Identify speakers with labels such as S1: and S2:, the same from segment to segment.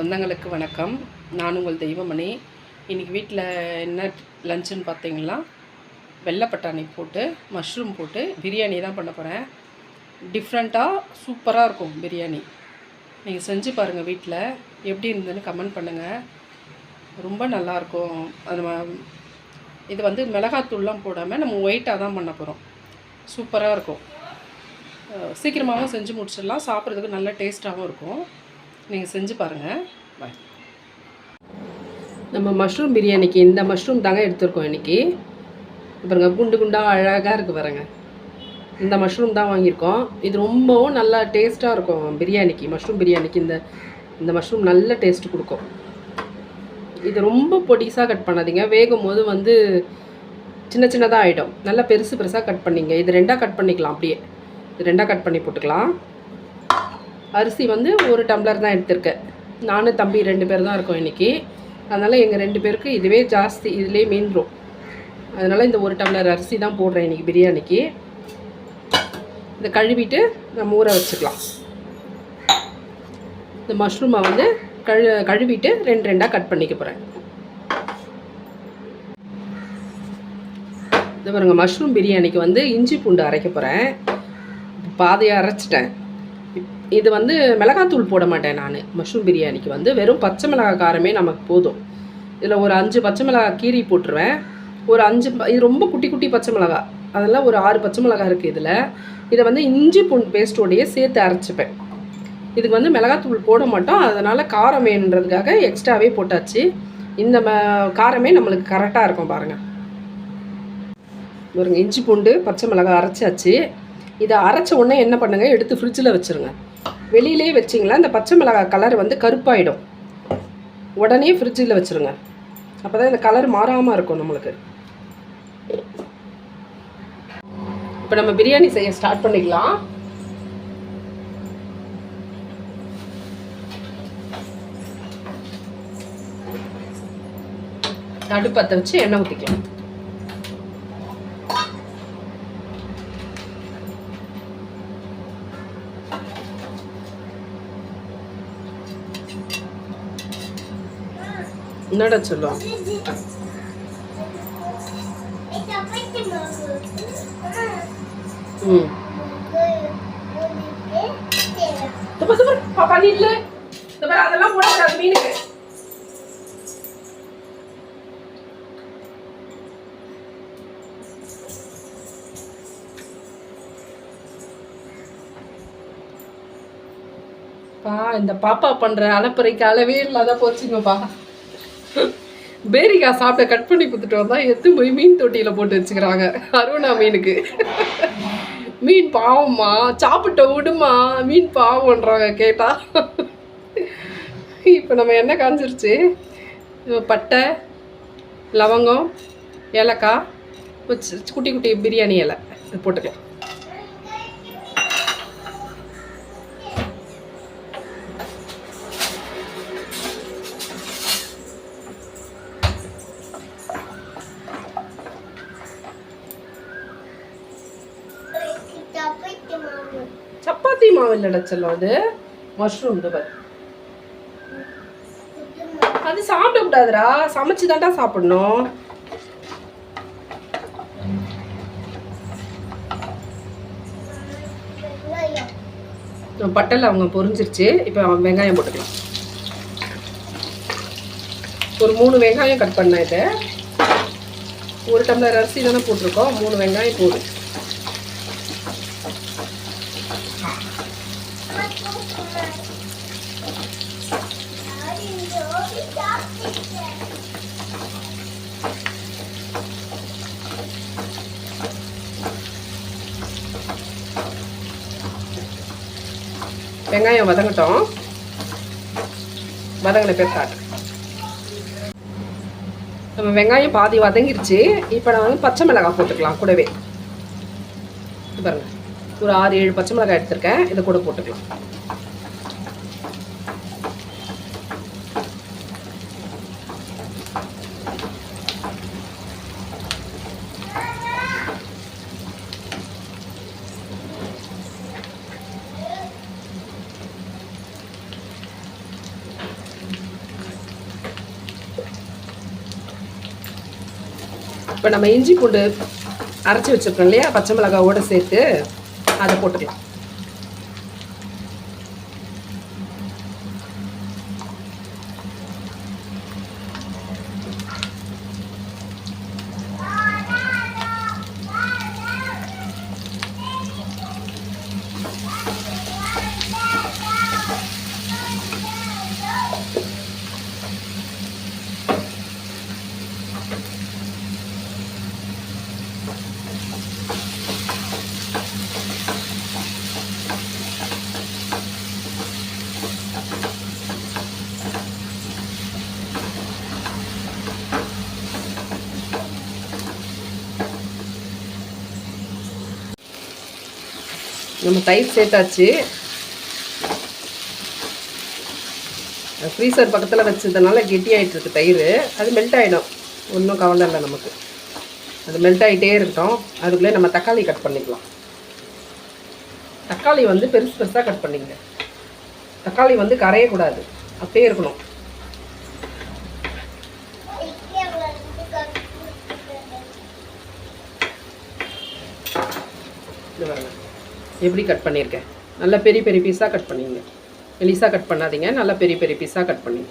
S1: சொந்தங்களுக்கு வணக்கம். நான் உங்கள் தெய்வமணி. இன்றைக்கி வீட்டில் என்ன லஞ்சுன்னு பார்த்தீங்கன்னா வெள்ளை பட்டாணி போட்டு மஷ்ரூம் போட்டு பிரியாணி தான் பண்ண போகிறேன் டிஃப்ரெண்ட்டாக சூப்பராக இருக்கும் பிரியாணி. நீங்கள் செஞ்சு பாருங்கள் வீட்டில் எப்படி இருந்ததுன்னு கமெண்ட் பண்ணுங்கள் ரொம்ப நல்லாயிருக்கும் அது இது வந்து மிளகாத்தூள்லாம் போடாமல் நம்ம ஒயிட்டாக தான் பண்ண போகிறோம் சூப்பராக இருக்கும். சீக்கிரமாகவும் செஞ்சு முடிச்சிடலாம். சாப்பிட்றதுக்கு நல்ல டேஸ்ட்டாகவும் இருக்கும். நீங்கள் செஞ்சு பாருங்கள் பாய் நம்ம மஷ்ரூம் பிரியாணிக்கு இந்த மஷ்ரூம் தாங்க எடுத்துருக்கோம் இன்றைக்கி பாருங்க குண்டு குண்டாக அழகாக இருக்குது பாருங்க. இந்த மஷ்ரூம் தான் வாங்கியிருக்கோம். இது ரொம்பவும் நல்லா டேஸ்ட்டாக இருக்கும் பிரியாணிக்கு மஷ்ரூம் பிரியாணிக்கு. இந்த இந்த மஷ்ரூம் நல்ல டேஸ்ட் கொடுக்கும். இது ரொம்ப பொடிசாக கட் பண்ணாதீங்க. வேகும் போது வந்து சின்ன சின்னதாக ஆகிடும் நல்லா பெருசு பெருசாக கட் பண்ணிங்க. இது ரெண்டாக கட் பண்ணிக்கலாம் அப்படியே. இது ரெண்டாக கட் பண்ணி போட்டுக்கலாம். அரிசி வந்து ஒரு டம்ளர் தான் எடுத்திருக்கேன். நானும் தம்பி ரெண்டு பேர் தான் இருக்கோம் இன்றைக்கி அதனால் எங்கள் ரெண்டு பேருக்கு இதுவே ஜாஸ்தி இதுலேயே மீந்துரும். அதனால் இந்த ஒரு டம்ளர் அரிசி தான் போடுறேன் இன்றைக்கி பிரியாணிக்கு. இதை கழுவிட்டு நம்ம ஊற வச்சுக்கலாம். இந்த மஷ்ரூமை வந்து கழு கழுவிட்டு ரெண்டு ரெண்டாக கட் பண்ணிக்க போகிறேன் இது பாருங்க மஷ்ரூம் பிரியாணிக்கு வந்து இஞ்சி பூண்டு அரைக்க போகிறேன் பாதையை அரைச்சிட்டேன். இது வந்து மிளகாத்தூள் போட மாட்டேன் நான். மஷ்ரூம் பிரியாணிக்கு வந்து வெறும் பச்சை மிளகாய் காரமே நமக்கு போதும். இதில் ஒரு அஞ்சு பச்சை மிளகாய் கீரி போட்டுருவேன். ஒரு அஞ்சு ப- இது ரொம்ப குட்டி குட்டி பச்சை மிளகாய். அதெல்லாம் ஒரு ஆறு பச்சை மிளகாய் இருக்குது இதில். இதை வந்து இஞ்சி பூண்டு பேஸ்ட்டோடையே சேர்த்து அரைச்சிப்பேன். இதுக்கு வந்து மிளகாத்தூள் போட மாட்டோம். அதனால் காரம் வேணுன்றதுக்காக எக்ஸ்ட்ராவே போட்டாச்சு. இந்த ம காரமே நம்மளுக்கு கரெக்டாக இருக்கும் பாருங்கள் பாருங்கள் இஞ்சி பூண்டு பச்சை மிளகாய் அரைச்சாச்சு. இதை அரைச்ச உடனே என்ன பண்ணுங்க? எடுத்து ஃப்ரிட்ஜில் வச்சுருங்க. வெளியிலே வச்சிங்களா? இந்த பச்சை மிளகாய் கலர் வந்து கருப்பாயிடும். உடனே ஃப்ரிட்ஜில் வச்சுருங்க. அப்போ தான் இந்த கலர் மாறாமல் இருக்கும் நம்மளுக்கு. இப்போ நம்ம பிரியாணி செய்ய ஸ்டார்ட் பண்ணிக்கலாம். அடுப்பத்தை வச்சு எண்ணெய் ஊற்றிக்கலாம் என்னடா சொல்லுவான் ம். துப்ப பாப்பா இந்த அதெல்லாம் போடக்கூடாது மீனுக்கு. பா இந்த பாப்பா பண்ற அலப்பறைக்கு அளவே இல்லாத போச்சுங்கப்பா. பேரிக்காய் சாப்பிட்ட கட் பண்ணி கொடுத்துட்டு வந்தால் எத்து போய் மீன் தொட்டியில் போட்டு வச்சுக்கிறாங்க. அருணா மீனுக்கு. மீன் பாவம்மா சாப்பிட்ட விடுமா மீன் பாவம்ன்றாங்க கேட்டா. இப்போ நம்ம என்ன காஞ்சிருச்சு. பட்டை லவங்கம் ஏலக்காய் வச்சு குட்டி குட்டி பிரியாணி இலை. போட்டுக்கலாம். மாவில் நினைச்சலாம் அது? மஷ்ரூம் இது அது சாப்பிட கூடாதுடா சமைச்சு தாண்டா சாப்பிடணும். பட்டல் அவங்க பொரிஞ்சிருச்சு. இப்போ வெங்காயம் போட்டுக்கலாம். ஒரு மூணு வெங்காயம் கட் பண்ணேன் இதை. ஒரு டம்ளர் அரிசி தானே போட்டிருக்கோம். மூணு வெங்காயம் போடும் வெங்காயம் வதங்கட்டும். வதங்கின பேர் காட்டு நம்ம வெங்காயம் பாதி வதங்கிருச்சு. இப்போ நான் வந்து பச்சை மிளகாய் போட்டுக்கலாம் கூடவே. பாருங்கள் ஒரு ஆறு ஏழு பச்சை மிளகாய் எடுத்திருக்கேன். இதை கூட போட்டுக்கலாம். இப்போ நம்ம இஞ்சி பூண்டு அரைச்சி வச்சுருக்கோம் இல்லையா? பச்சை மிளகாவோட சேர்த்து அதை போட்டுக்கலாம். நம்ம தயிர் சேர்த்தாச்சு. ஃப்ரீசர் பக்கத்தில் வச்சதுனால கெட்டியாகிட்டுருக்கு தயிர். அது மெல்ட் ஆகிடும் ஒன்றும் கவலை இல்லை நமக்கு. அது மெல்ட் ஆகிட்டே இருக்கட்டும். அதுக்குள்ளே நம்ம தக்காளி கட் பண்ணிக்கலாம். தக்காளி வந்து பெருசு பெருசாக கட் பண்ணிங்க தக்காளி வந்து கரையக்கூடாது அப்படியே இருக்கணும். இது எப்படி கட் பண்ணியிருக்கேன் நல்லா பெரிய பெரிய பீஸாக கட் பண்ணிங்க. மெலிசாக கட் பண்ணாதீங்க. நல்லா பெரிய பெரிய பீஸாக கட் பண்ணிங்க.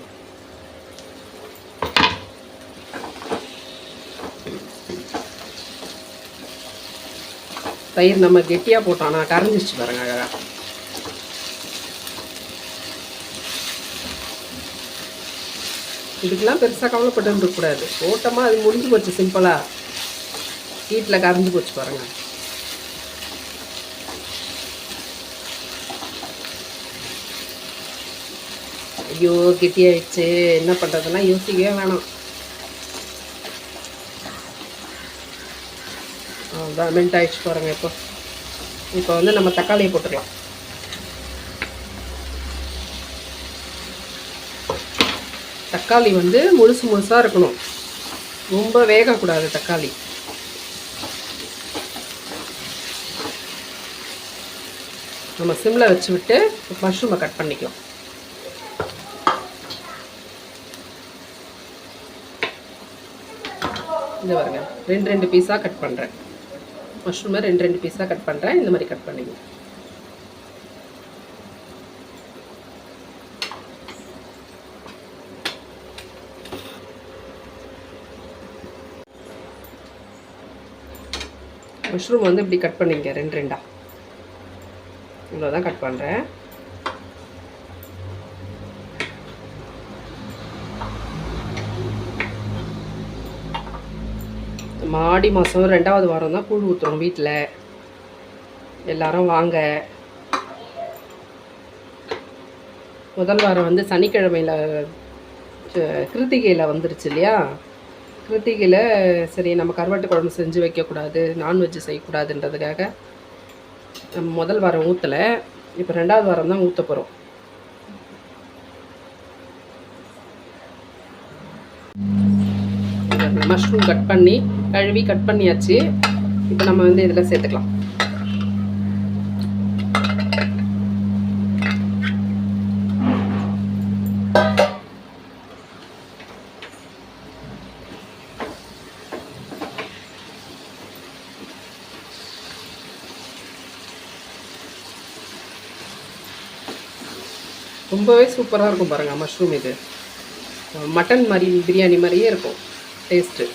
S1: தயிர் நம்ம கெட்டியாக போட்டோம்னா கரைஞ்சிச்சு பாருங்க அழகாக இதுக்கெல்லாம் பெருசாக கவலைப்பட்டு இருக்கக்கூடாது ஓட்டமாக அது முடிஞ்சு போச்சு சிம்பிளாக வீட்டில் கரைஞ்சி போச்சு பாருங்கள் ஐயோ கெட்டியாயிடுச்சு என்ன பண்ணுறதுன்னா யோசிக்கவே வேணாம். அதான் மெல்ட் ஆயிடுச்சு பாருங்க இப்போ. இப்போ வந்து நம்ம தக்காளியை போட்டுக்கலாம். தக்காளி வந்து முழுசு முழுசாக இருக்கணும். ரொம்ப வேகக்கூடாது தக்காளி. நம்ம சிம்மில் வச்சு விட்டு மஷ்ரூமை கட் பண்ணிக்கலாம். இந்த பாருங்க. ரெண்டு ரெண்டு பீஸாக கட் பண்ணுறேன் மஷ்ரூமை ரெண்டு ரெண்டு பீஸாக கட் பண்ணுறேன் இந்த மாதிரி கட் பண்ணிங்க. மஷ்ரூம் வந்து இப்படி கட் பண்ணிங்க. ரெண்டு ரெண்டாக இவ்வளோ தான் கட் பண்ணுறேன் மாடி மாதம் ரெண்டாவது வாரம் தான் கூழ் ஊற்றுறோம் வீட்டில் எல்லாரும் வாங்க. முதல் வாரம் வந்து சனிக்கிழமையில் கிருத்திகையில் வந்துருச்சு இல்லையா? கிருத்திகையில் சரி நம்ம கருவாட்டு குழம்பு செஞ்சு வைக்கக்கூடாது நான்வெஜ் செய்யக்கூடாதுன்றதுக்காக நம்ம முதல் வாரம் ஊற்றலை இப்போ ரெண்டாவது வாரம் தான் ஊற்ற போகிறோம் மஷ்ரூம் கட் பண்ணி கழுவி கட் பண்ணியாச்சு. இப்போ நம்ம வந்து இதில் சேர்த்துக்கலாம். ரொம்பவே சூப்பராக இருக்கும் பாருங்கள் மஷ்ரூம் இது. மட்டன் மாதிரி பிரியாணி மாதிரியே இருக்கும். டேஸ்ட்டு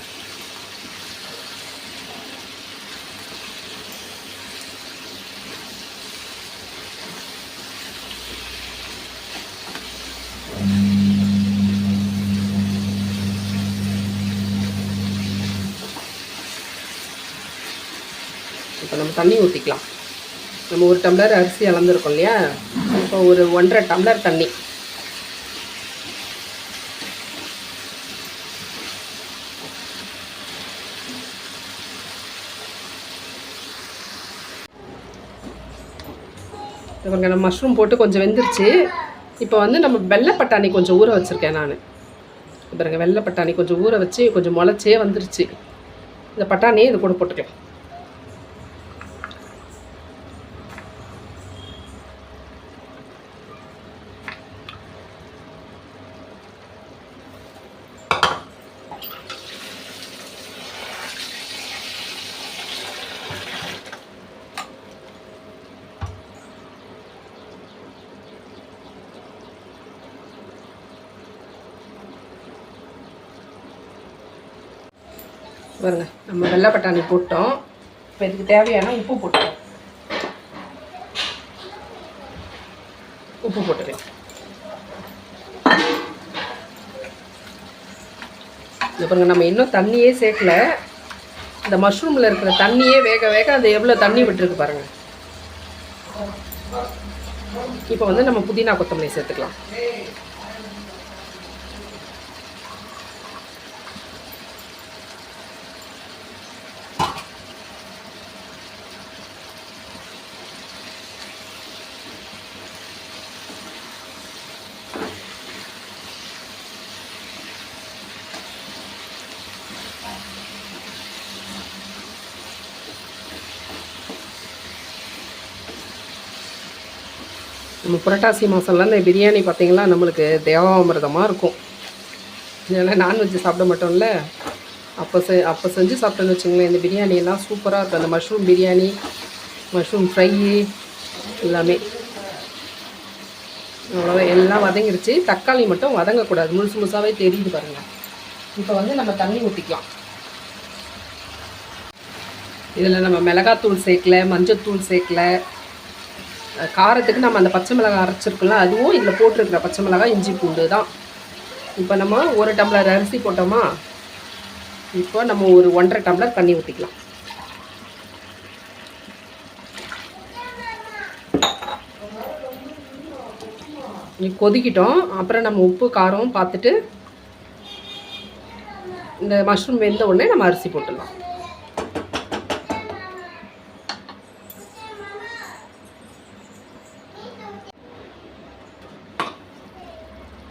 S1: இப்போ நம்ம தண்ணி ஊற்றிக்கலாம் நம்ம ஒரு டம்ளர் அரிசி அளந்துருக்கோம் இல்லையா? இப்போ ஒரு ஒன்றரை டம்ளர் தண்ணி. இவங்க நம்ம மஷ்ரூம் போட்டு கொஞ்சம் வெந்துருச்சு. இப்போ வந்து நம்ம வெள்ளை பட்டாணி கொஞ்சம் ஊற வச்சுருக்கேன் நான். பாருங்க வெள்ளை பட்டாணி கொஞ்சம் ஊற வச்சு கொஞ்சம் முளைச்சே வந்துருச்சு. இந்த பட்டாணியை இது கூட போட்டுக்கலாம். பாருங்க நம்ம வெள்ளை பட்டாணி போட்டோம். இப்போ இதுக்கு தேவையான உப்பு போட்டுக்கலாம். உப்பு போட்டுக்கலாம். இது பாருங்க நம்ம இன்னும் தண்ணியே சேர்க்கல. இந்த மஷ்ரூமில் இருக்கிற தண்ணியே வேக வேக அது எவ்வளோ தண்ணி விட்டுருக்கு பாருங்க. இப்போ வந்து நம்ம புதினா கொத்தமல்லி சேர்த்துக்கலாம். நம்ம புரட்டாசி மாதம்லாம் இந்த பிரியாணி பார்த்திங்கன்னா நம்மளுக்கு தேவாமிரதமாக இருக்கும். ஏன்னா நான்வெஜ் சாப்பிட மாட்டோம்ல? அப்போ செ அப்போ செஞ்சு சாப்பிட்டோன்னு வச்சுங்களேன் இந்த பிரியாணி எல்லாம் சூப்பராக இருக்கும். அந்த மஷ்ரூம் பிரியாணி மஷ்ரூம் ஃப்ரை எல்லாமே. அவ்வளோதான் எல்லாம் வதங்கிருச்சு. தக்காளி மட்டும் வதங்கக்கூடாது. முழுசு முழுசாகவே தெரியுது பாருங்கள் இப்போ வந்து நம்ம தண்ணி ஊற்றிக்கலாம் இதில் நம்ம மிளகாத்தூள் சேர்க்கல மஞ்சத்தூள் சேர்க்கல. காரத்துக்கு நம்ம அந்த பச்சை மிளகாய் அரைச்சிருக்கோம்ல அதுவும் இதில் போட்டிருக்கிற பச்சை மிளகாய் இஞ்சி பூண்டு தான். இப்போ நம்ம ஒரு டம்ளர் அரிசி போட்டோமா? இப்போ நம்ம ஒரு ஒன்றரை டம்ளர் தண்ணி ஊற்றிக்கலாம் கொதிக்கிட்டோம். அப்புறம் நம்ம உப்பு காரம் பார்த்துட்டு இந்த மஷ்ரூம் வெந்த உடனே நம்ம அரிசி போட்டுடலாம்.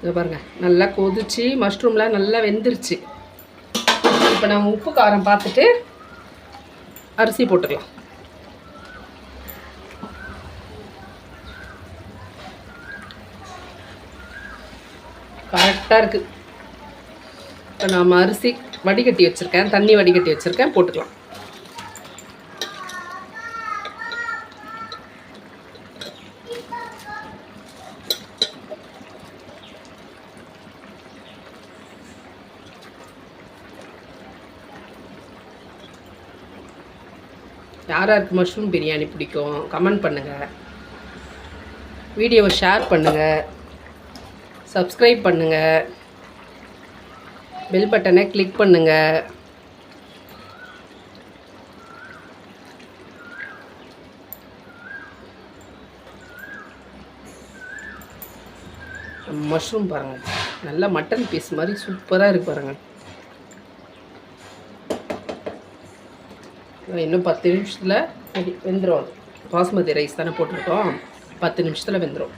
S1: இதை பாருங்கள் நல்லா கொதிச்சு மஷ்ரூம்லாம் நல்லா வெந்துருச்சு. இப்போ நம்ம உப்பு காரம் பார்த்துட்டு அரிசி போட்டுக்கலாம். கரெக்டாக இருக்குது இப்போ நாம் அரிசி வடிகட்டி வச்சுருக்கேன் தண்ணி வடிகட்டி வச்சுருக்கேன் போட்டுக்கலாம். யார் யாருக்கு மஷ்ரூம் பிரியாணி பிடிக்கும் கமெண்ட் பண்ணுங்கள் வீடியோவை ஷேர் பண்ணுங்கள் சப்ஸ்கிரைப் பண்ணுங்கள் பெல் பட்டனை கிளிக் பண்ணுங்கள் மஷ்ரூம் பாருங்கள் நல்லா மட்டன் பீஸ் மாதிரி சூப்பராக இருக்கு பாருங்கள் இன்னும் பத்து நிமிஷத்தில் வெந்துடும் பாஸ்மதி ரைஸ் தானே போட்டிருக்கோம். பத்து நிமிஷத்தில் வெந்துடும்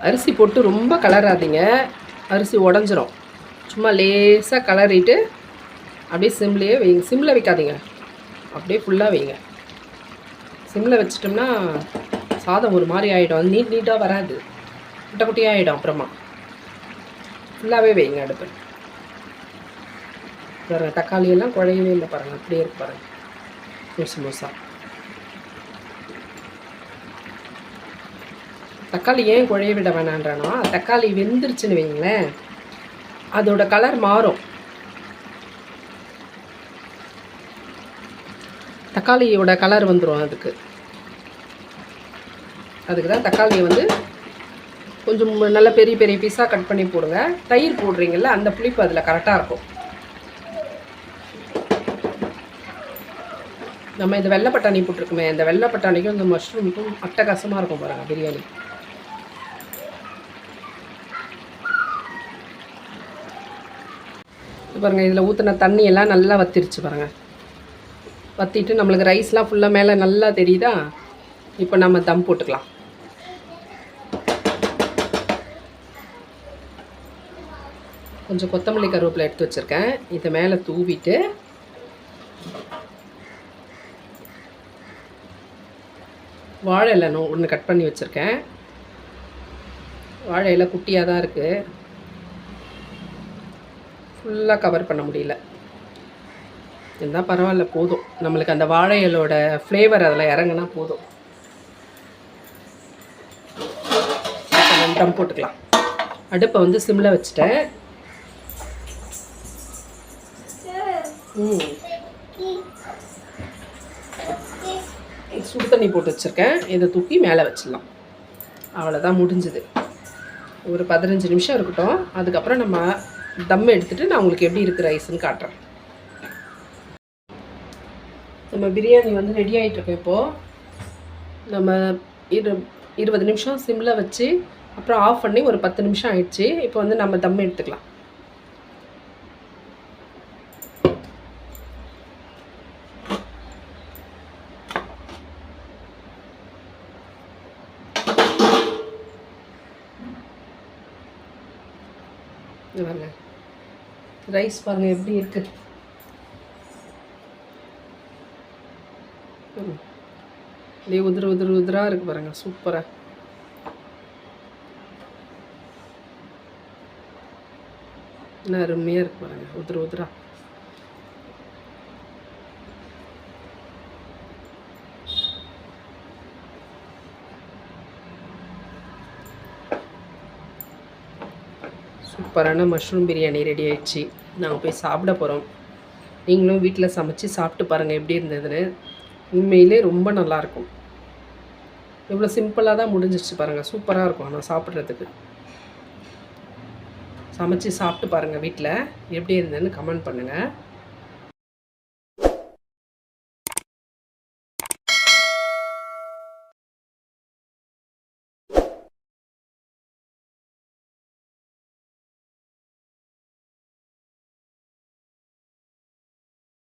S1: அரிசி போட்டு ரொம்ப கலராதிங்க. அரிசி உடஞ்சிரும். சும்மா லேசாக கலரிட்டு அப்படியே சிம்லேயே வைங்க. சிம்மில் வைக்காதீங்க. அப்படியே ஃபுல்லாக வைங்க. சிம்மில் வச்சிட்டோம்னா சாதம் ஒரு மாதிரி ஆகிடும் அது நீட் நீட்டாக வராது. குட்டை குட்டியாக ஆகிடும் அப்புறமா. ஃபுல்லாகவே வைங்க அடுப்பு. பாருங்கள் தக்காளியெல்லாம் குழையவே இல்லை பாருங்கள் அப்படியே இருக்கு பாருங்கள் முசு முசா தக்காளி ஏன் குழைய விட வேணான்றனா தக்காளி வெந்துருச்சுன்னு வைங்களேன் அதோட கலர் மாறும். தக்காளியோட கலர் வந்துடும் அதுக்கு. அதுக்கு தான் தக்காளியை வந்து கொஞ்சம் நல்ல பெரிய பெரிய பீஸாக கட் பண்ணி போடுங்க. தயிர் போடுறீங்கள அந்த புளிப்பு அதில் கரெக்டாக இருக்கும். நம்ம இந்த வெள்ளை பட்டாணி போட்டிருக்குமே இந்த வெள்ளை பட்டாணிக்கும் இந்த மஷ்ரூமுக்கும் அட்டகாசமாக இருக்கும் பாருங்கள் பிரியாணி. பாருங்கள் இதில் ஊற்றின தண்ணி எல்லாம் நல்லா வத்திருச்சு பாருங்கள் வற்றிட்டு நம்மளுக்கு ரைஸ்லாம் ஃபுல்லாக மேலே நல்லா தெரியுதா? இப்போ நம்ம தம் போட்டுக்கலாம். கொஞ்சம் கொத்தமல்லி கருவேப்பிலை எடுத்து வச்சுருக்கேன். இதை மேலே தூவிட்டு வாழை இலை ஒன்று கட் பண்ணி வச்சுருக்கேன். வாழை இலை குட்டியாக தான் இருக்குது ஃபுல்லாக கவர் பண்ண முடியல. இருந்தால் பரவாயில்ல போதும். நம்மளுக்கு அந்த வாழை இலோட ஃப்ளேவர் அதில் இறங்கினா போதும். தம் போட்டுக்கலாம். அடுப்பை வந்து சிம்மில் வச்சுட்டேன். ம். சுடு தண்ணி போட்டு வச்சுருக்கேன். இதை தூக்கி மேலே வச்சிடலாம். அவ்வளோதான் முடிஞ்சுது. ஒரு பதினஞ்சு நிமிஷம் இருக்கட்டும். அதுக்கப்புறம் நம்ம தம் எடுத்துகிட்டு நான் உங்களுக்கு எப்படி இருக்குது ரைஸ்ன்னு காட்டுறேன். நம்ம பிரியாணி வந்து ரெடி ஆகிட்டுருக்கோம் இப்போது நம்ம இரு இருபது நிமிஷம் சிம்மில் வச்சு அப்புறம் ஆஃப் பண்ணி ஒரு பத்து நிமிஷம் ஆயிடுச்சு. இப்போ வந்து நம்ம தம் எடுத்துக்கலாம். பாருங்க. ரைஸ் பாருங்க எப்படி இருக்கு. அப்படியே உதிர உதிர உதிராக இருக்கு பாருங்க சூப்பராக என்ன அருமையா இருக்கு பாருங்க உதிர உதிரா. சூப்பரான மஷ்ரூம் பிரியாணி ரெடி ஆயிடுச்சு. நாங்கள் போய் சாப்பிட போகிறோம் நீங்களும் வீட்டில் சமைச்சு சாப்பிட்டு பாருங்கள் எப்படி இருந்ததுன்னு. உண்மையிலே ரொம்ப நல்லாயிருக்கும் இவ்வளோ சிம்பிளாக தான் முடிஞ்சிச்சு பாருங்கள் சூப்பராக இருக்கும் ஆனால் சாப்பிட்றதுக்கு. சமைச்சு சாப்பிட்டு பாருங்கள் வீட்டில் எப்படி இருந்ததுன்னு கமெண்ட் பண்ணுங்கள்